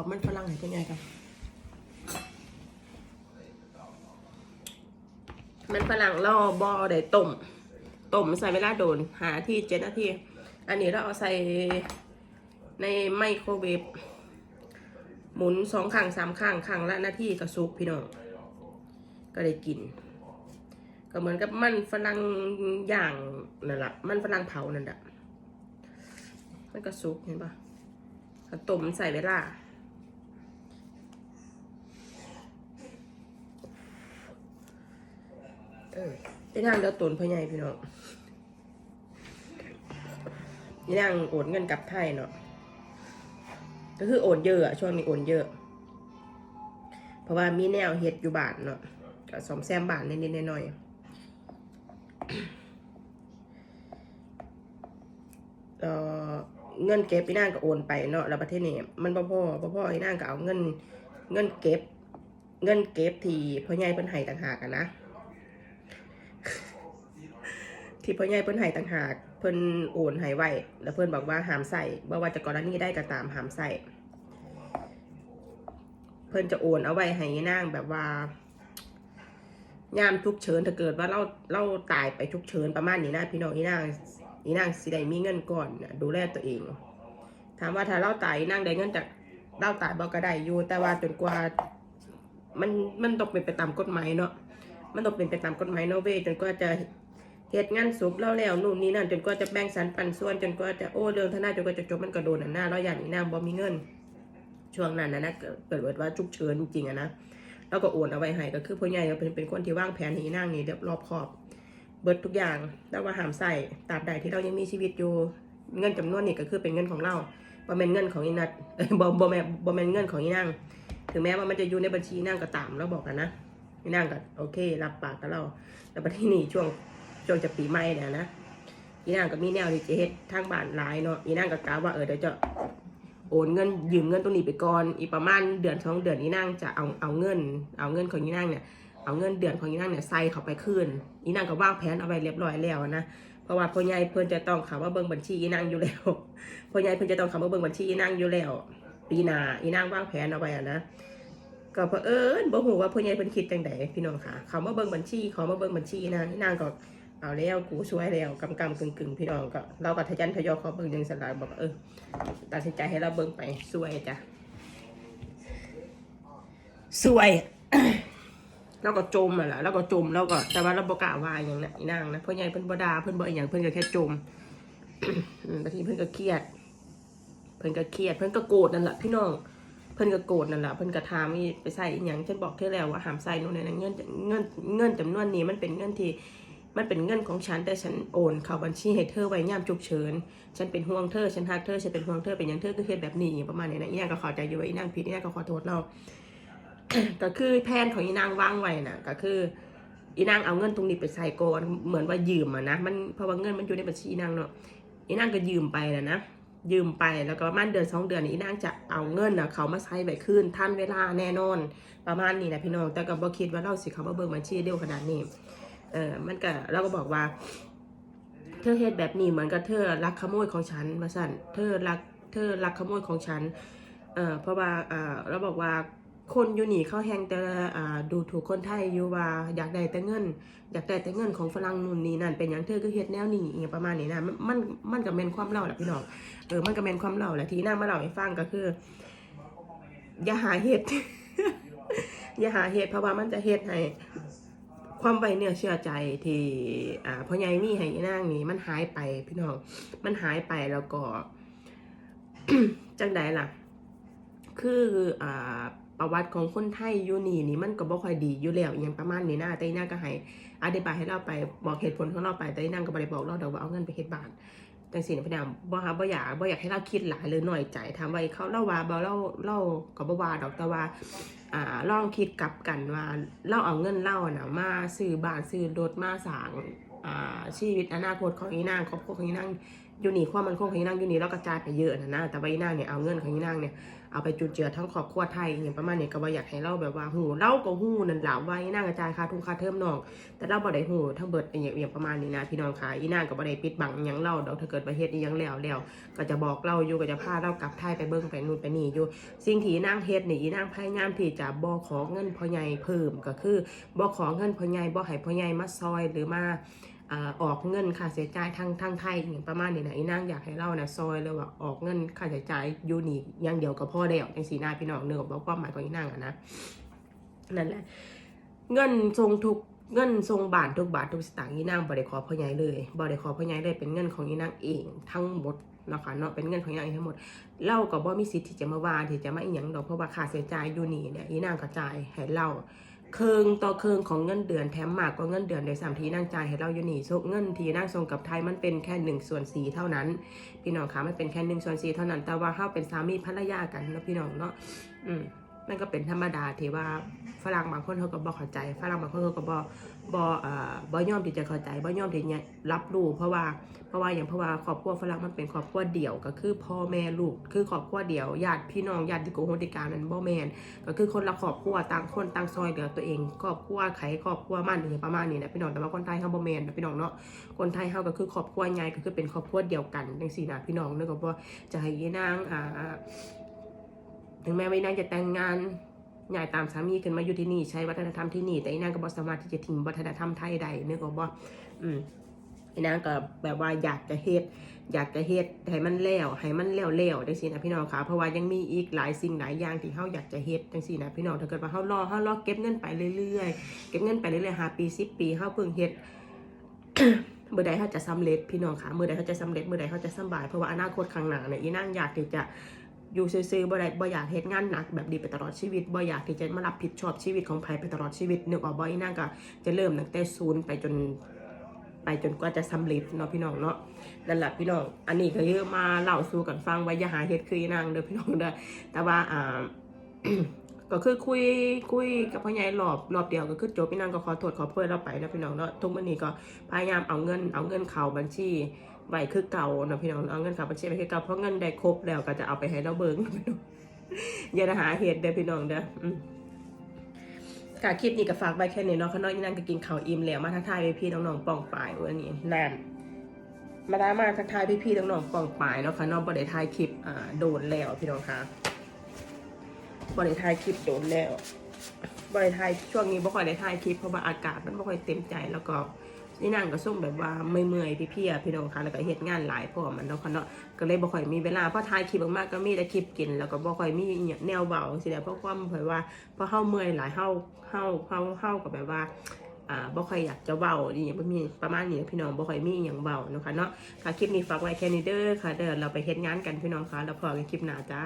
อกมันฝรั่งให้เป็นไงกันมันฝรั่งล่อบอได้ต้มต้มใส่เวลาโดนหาที่เจ็ดนาทีอันนี้เราเอาใส่ในไมโครเวฟหมุนสองข้างสามข้างข้างละนาทีก็ซุปพี่น้องก็ได้กิน ก็เหมือนกับมันฝรั่งย่างนั่นแหละมันฝรั่งเผานั่นแหละมันก็ซุปเห็นปะต้มใส่เวลา เออ ที่นั่งเดือดตุนพ่อใหญ่พี่น้องที่นั่งโอนเงินกลับไทยเนาะก็คือโอนเยอะอะช่วงนี้โอนเยอะ เพราะว่ามีแนวเฮ็ดอยู่บานเนาะก็สมแซมบานนิดๆหน่อยๆเอ่อเงินเก็บพี่นางก็โอนไปเนาะแล้วประเทศนี้มันบ่พอบ่พอพี่นางก็เอาเงิน เงินเก็บ เงินเก็บที่พ่อใหญ่เพิ่นให้ต่างหากนะ ที่พ่อใหญ่เพิ่นให้ต่างหาก เพิ่นโอนให้ไว้แล้วเพิ่นบอกว่าห้ามใส่บ่ว่าจะกรณีได้ก็ตามห้ามใส่เพิ่นจะโอนเอาไว้ให้นางแบบว่ายามทุกเฉินถ้าเกิดว่าเราเราตายไปทุกเฉินประมาณนี้นะพี่น้องอีนางอีนางสิได้มีเงินก่อนดูแลตัวเอง ถามว่าถ้าเราตายอีนางได้เงินจากเราตายบ่ก็ได้อยู่แต่ว่าจนกว่ามันมันต้องเป็นไปตามกฎหมายเนาะ มันต้องเป็นไปตามกฎหมายเนาะเว้ยจนกว่าจะเหตุงานศพเราแล้วนู่นนี่นั่นจนกว่าจะแบ่งสรรปันส่วน จนกว่าจะโอ้เรื่องทนายจนกว่าจะจบมันก็โดนหน้าเราอย่างอีนางบ่มีเงิน ช่วงนั้นนะนะเกิดเกิดว่าฉุกเฉินจริงๆอะนะแล้วก็โอนเอาไว้ให้ก็คือพ่อใหญ่เป็นเป็นคนที่วางแผนให้นางนี่เรียบรอบคอบ เบิดทุกอย่างแล้วว่าห้ามใส่ตราบใดที่เรายังมีชีวิตอยู่เงินจำนวนนี้ก็คือเป็นเงินของเราบ่แม่นเงินของอีนัดเอ้ยบ่บ่แมนบ่แม่นเงินของอีนางถึงแม้ว่ามันจะอยู่ในบัญชีนางก็ตามเราบอกกันนะ อีนางก็โอเค รับปากกับเราแต่ประเทศนี้ช่วงช่วงจะปีใหม่เนี่ยนะอีนางก็มีแนวที่จะเฮ็ดทางบ้านหลายเนาะอีนางก็กล่าวว่าเออเดี๋ยวจะโอนเงินยืมเงินตรงนี้ไปก่อนอีกประมาณเดือนสองเดือนอีนางจะเอาเอาเงิน เอาเงินของอีนางเนี่ยเอาเงินเดือนของอีนางเนี่ยใส่เข้าไปคืนอีนางก็วางแผนเอาไว้เรียบร้อยแล้วนะเพราะว่าพ่อใหญ่เพิ่นจะต้องข้ามาเบิ่งบัญชีอีนางอยู่แล้วพ่อใหญ่เพิ่นจะต้องข้ามาเบิ่งบัญชีอีนางอยู่แล้วปีหน้าอีนางวางแผนเอาไว้นะ ก็เผอิญบ่ฮู้ว่าพ่อใหญ่เพิ่นคิดจังไดพี่น้องค่ะ เขามาเบิ่งบัญชีเขามาเบิ่งบัญชีนะอีนางก็เอาแล้วกูช่วยแล้วกำกำกึ่งกึ่งๆพี่น้องก็เราก็ทะยันทะยอเขาเบิ่งจังซั่นล่ะบอกว่าเออตัดสินใจให้เราเบิ่งไปสวยจ้ะสวยแล้วก็จมอะล่ะแล้วก็จมแล้วก็แต่ว่าเราบอกกล้าว่าอย่างนั้นอีนางนะเพื่อนใหญ่เพื่อนบดาเพื่อนบ่อหย่างเพื่อนก็แค่จมอืมบางทีเพื่อนก็เครียด เพื่อนก็เครียด เพื่อนก็โกรธนั่นแหละพี่น้องเพื่นก็โกรธนั่นแหละเพื่นก็ถามอีไปใส่อีหยังฉันบอกเธอแล้วว่าห้ามใส่นู่นนี่นั่นเงินเงินเงินจำนวนนี้มันเป็นเงินที่มันเป็นเงินของฉันแต่ฉันโอนเข้าบัญชีให้เธอไว้ยามฉุกเฉินฉันเป็นห่วงเธอฉันฮักเธอฉันเป็นห่วงเธอเป็นอย่างเธอก็เฮ็ดแบบนี้ประมาณนี้นะอีนางก็เขอใจอยู่ว่าอีนางผิดอีนางก็ขอโทษเราก็คือแผนของอีนางวางไว้น่ะก็คืออีนางเอาเงินตรงนี้ไปใส่ก่อนเหมือนว่ายืมอะนะมันเพราะว่าเงินมันอยู่ในบัญชีอีนางเนาะอีนางก็ยืมไปนะนะ ยืมไปแล้วก็ประมันเดือนสองเดือนอีนางจะเอาเงินน่ะเขามาใช้ไปขึ้นท่านเวลาแน่นอนประมาณนี้นะพี่น้องแต่ก็บ่คิดว่าเราสิเขามาเบิ่งบัญชีเร็วขนาดนี้เออมันก็เราก็บอกว่า เธอเฮ็ดแบบนี้เหมือนกับเธอรักขโมยของฉันมาสั่นเธอรักเธอรักขโมยของฉันเออเพราะว่าเออเราบอกว่า คนอยู่นี่เขาแฮงแต่อ่าดูถูกคนไทยอยู่ว่าอยากได้แต่เงิน อยากได้แต่เงินของฝรั่งนู่นนี่นั่นเป็นอย่างเธอก็เฮ็ดแนวนี้อย่างประมาณนี้นะมันมันมันก็เป็นความเล่าแหละพี่น้องเออมันก็เป็นความเล่าแหละที่น่ามาเล่าให้ฟังก็คือ อย่าหาเฮ็ดอย่าหาเฮ็ดเพราะว่ามันจะเฮ็ดให้ความไวเนื้อเชื่อใจที่อ่าพ่อใหญ่มีให้อีนางนี่มันหายไปพี่น้องมันหายไปแล้วก็จังใดล่ะ คืออ่า ประวัติของคนไทยอยู่นี่นี่มันก็บ่ค่อยดีอยู่แล้วอหยังประมาณนี้นะแต่นางก็ให้อธิบายให้เราไปบอกเหตุผลของเราไปแต่นางก็บ่ได้บอกเราดอกว่าเอาเงินไปเฮ็ดบ้านจังซี่นะพี่น้องบ่ฮะบ่อยากบ่อยากให้เราคิดหลายหรือน้อยใจถามว่าเขาเล่าว่าบ่เล่าเล่าก็บ่ว่าดอกแต่ว่าอ่าลองคิดกลับกันว่าเราเอาเงินเล่าน่ะมาซื้อบ้านซื้อรถมาสร้างอ่าชีวิตอนาคตของอีนางครอบครัวของอีนาง ยูนี่ความมันคงของอีนางยูนี่เรากระจายไปเยอะนะนะแต่ว่าอีนางเนี่ยเอาเงินของอีนางเนี่ยเอาไปจุนเจือทั้งครอบครัวไทยอย่างประมาณเนี้ก็ว่าอยากให้เราแบบว่าหูเล่าก็หูนั่นแหละว่าอีนางกระจายค่าทุนค่าเทอมน้อง แต่เราบ่ได้หูทั้งเบิดอย่างประมาณนี้นะพี่น้องค่ะอีนางก็บ่ได้ปิดบังยังเล่าดอกถ้าเกิดประเทศอีหยังแล้วแล้วก็จะบอกเล่าอยู่ก็จะพาเรากลับไทยไปเบิ่งไปนู่นไปนี่อยู่ สิ่งที่อีนางเฮ็ดนี่อีนางพยายามที่จะบ่ขอเงินพ่อใหญ่เพิ่มก็คือบ่ขอเงินพ่อใหญ่บ่ให้พ่อใหญ่มาซอยหรือมา ออกเงินค่าใช้จ่ายทางทางไทยอย่างประมาณนี้นะอีนางอยากให้เรานะซอยเลยว่าออกเงินค่าใช้จ่ายยูนี่อย่างเดียวก็พอแล้วจังซี่นะพี่น้องเนื้อบอกความหมายของอีนางอะนะนั่นแหละ เงินทรงทุกเงินทรงบาททุกบาททุกสตางค์อีนางบ่ได้ขอพ่อใหญ่เลยบ่ได้ขอพ่อใหญ่เลยเป็นเงินของอีนางเองทั้งหมดนะคะเนาะเป็นเงินของอีนางเองทั้งหมดเล่ากับบ่มีสิทธิ์ที่จะมาว่าที่จะมาอีหยังดอกเพราะว่าค่าใช้จ่ายอยู่นี่เนี่ยอีนางกระจายให้เล่า เคืองต่อเคืองของเงินเดือนแถมมากกว่าเงินเดือนโดยสามทีนั่งจ่ายให้เราอยู่นี่ส่วนเงินทีนั่งทรงกับไทยมันเป็นแค่หนึ่งส่วนสี่เท่านั้น พี่น้องคะมันเป็นแค่หนึ่งส่วนสี่เท่านั้น แต่ว่าเข้าเป็นสามีภรรยากันเนาะพี่น้องเนาะอืม มันก็เป็นธรรมดาที่ว่าฝรั่งบางคนเขาก็บ่เข้าใจฝรั่งบางคนเขาก็บ่บ่เอ่อบ่ยอมที่จะเข้าใจบ่ยอมที่จะรับรู้เพราะว่าเพราะว่าอย่างเพราะว่าครอบครัวฝรั่งมันเป็นครอบครัวเดี่ยวก็คือพ่อแม่ลูกคือครอบครัวเดี่ยวญาติพี่น้องญาติโกโหติการมันบ่แมนก็คือคนละครอบครัวต่างคนต่างซอยเหลือตัวเองครอบครัวไขครอบครัวมันอย่างประมาณนี้นะพี่น้องแต่ว่าคนไทยเฮาบ่แมนนะพี่น้องเนาะคนไทยเฮาก็คือครอบครัวใหญ่ก็คือเป็นครอบครัวเดียวกันจังซี่นะพี่น้องเนึกว่าจะให้ยนางอ่า ถึงแม้ว่าอีนางจะแต่งงานใหญ่ตามสามีขึ้นมาอยู่ที่นี่ ใช้วัฒนธรรมที่นี่ แต่อีนางก็บ่สามารถที่จะทิ้งวัฒนธรรมไทยใดนึกออกบ่อืมอีนางก็แบบว่าอยากจะเฮ็ดอยากจะเฮ็ดให้มันแล้วให้มันแล้วแล้วจังซี่นะพี่น้องค่ะเพราะว่ายังมีอีกหลายสิ่งหลายอย่างที่เฮาอยากจะเฮ็ดจังซี่นะพี่น้องถ้าเกิดว่าเฮารอเฮารอเก็บเงินไปเรื่อยๆเก็บเงินไปเรื่อยๆ5ปี10ปีเฮาเพิ่งเฮ็ดเมื่อใดเขาจะสำเร็จพี่น้องค่ะเมื่อใดเขาจะสำเร็จเมื่อใดเขาจะสำบายเพราะว่าอนาคตข้างหน้าเนี่ยอีนางอยากที่จะ อยู่ซื่อๆบ่ได้บ่อยากเฮ็ดงานหนักแบบนี้ไปตลอดชีวิตบ่อยากที่จะมารับผิดชอบชีวิตของไผไปตลอดชีวิตนึกออกบ่อีนางก็จะเริ่มตั้งแต่ศูนย์ไปจนไปจนกว่าจะสำเร็จเนาะพี่น้องเนาะนั่นแหละพี่น้องอันนี้ก็เยอะมาเล่าสู่กันฟังไว้อย่าหาเฮ็ดคือนางเด้อพี่น้องเด้อแต่ว่าอ่าก็คือคุยคุยกับพ่อใหญ่รอบรอบเดียวก็คือจบพี่นางก็ขอโทษขอโพยเราไปนะพี่น้องเนาะทุกวันนี้ก็พยายามเอาเงินเอาเงินเข้าบัญชี ไว้คือเก่านะพี่น้องเอาเงินเข้าบัญชีไว้คือเก่าเพราะเงินได้ครบแล้วก็จะเอาไปให้เราเบิ่งพี่น้องอย่าหาเหตุเด้อพี่น้องเด้ออืมค่ะคลิปนี้ก็ฝากไว้แค่นี้เนาะข้างนอกนี่นั่งก็กินข้าวอิ่มแล้วมาทักทายพี่ๆน้องๆป่องปลายวันนี้นั่นมาได้มาทักทายพี่ๆน้องๆป่องปลายเนาะค่ะเนอกบ่ได้ายคลิปอ่าโดนแล้วพี่น้องค่ะบริทายคลิปโดนแล้วบริทายช่วงนี้บ่ค่อยได้ถ่ายคลิปเพราะว่าอากาศมันบ่ค่อยเต็มใจแล้วก็ นี่นั่งก็ส่งแบบว่าไม่เมื่อยๆเพียพี่น้องค่ะแล้วก็เฮ็ดงานหลายพร้อมมันเนาะค่ะเนาะก็เลยบ่ค่อยมีเวลาเพราะถ่ายคลิปออกมาก็มีแต่คลิปกิน แล้วก็บ่ค่อยมีแนวเบาสิแหละเพราะความเผยว่าพอเฮาเมื่อยหลายเฮาเฮาเฮาเฮาก็แบบว่าอ่าบ่ค่อยอยากจะเว้าอีหยังบ่มีประมาณนี้พี่น้องบ่ค่อยมีอหยังเว้าเนาะค่ะเนาะค่ะคลิปนี้ฝากไว้แค่นี้เด้อค่ะเดี๋ยวเราไปเฮ็ดงานกันพี่น้องค่ะแล้วพอกันคลิปหน้าจ้า